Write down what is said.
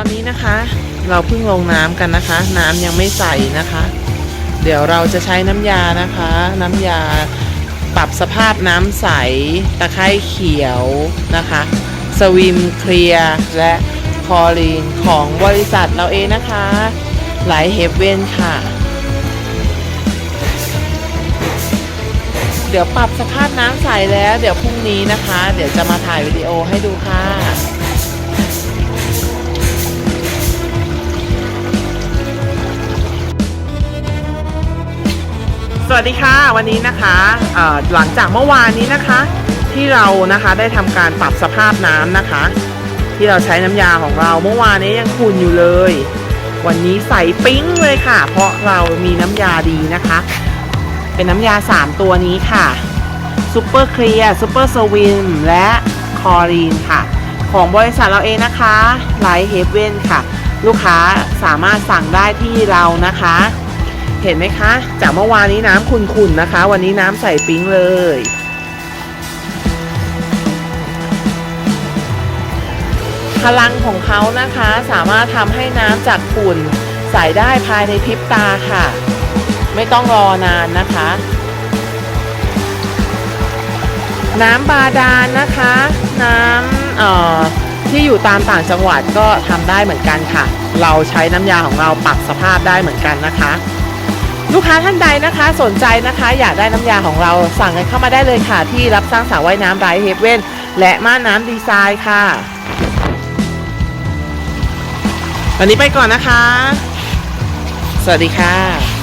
ตอนนี้นะคะ เราเพิ่งลงน้ำกันนะคะ น้ำยังไม่ใสนะคะ เดี๋ยวเราจะใช้น้ำยานะคะ น้ำยาปรับสภาพน้ำใส ตะไคร้เขียวนะคะ สวิมเคลียร์และคอลีนของบริษัทเราเองนะคะ หลายเฮฟเว่นค่ะ เดี๋ยวปรับสภาพน้ำใสแล้ว เดี๋ยวพรุ่งนี้นะคะ เดี๋ยวจะมาถ่ายวิดีโอให้ดูค่ะ วัสดีค่ะ วันนี้นะคะหลังจากเมื่อวานนี้นะคะ ที่เรานะคะได้ทำการปรับสภาพน้ำนะคะ ที่เราใช้น้ำยาของเราเมื่อวานนี้ยังขุ่นอยู่เลย วันนี้ใสปิ๊งเลยค่ะ เพราะเรามีน้ำยาดีนะคะ เป็นน้ำยา 3 ตัวนี้ค่ะซูเปอร์เคลียร์ซูเปอร์สวิมและคอรีนค่ะ ของบริษัทเราเองนะคะไลท์เฮเว่นค่ะ ลูกค้าสามารถสั่งได้ที่เรานะคะ เห็นไหมคะ จากเมื่อวานนี้น้ำขุ่นๆนะคะ วันนี้น้ำใสปิ๊งเลย พลังของเขานะคะสามารถทำให้น้ำจากขุ่นใสได้ภายในพริบตาค่ะ ไม่ต้องรอนานนะคะ น้ำบาดาลนะคะ น้ำเอ่อที่อยู่ตามต่างจังหวัดก็ทำได้เหมือนกันค่ะ เราใช้น้ำยาของเราปรับสภาพได้เหมือนกันนะคะ ลูกค้าท่านใดนะคะ สนใจนะคะ อยากได้น้ำยาของเราสั่งกันเข้ามาได้เลยค่ะ ที่รับสร้างสระว่ายน้ำไรเฮเว่นและม่านน้ำดีไซน์ค่ะ วันนี้ไปก่อนนะคะ สวัสดีค่ะ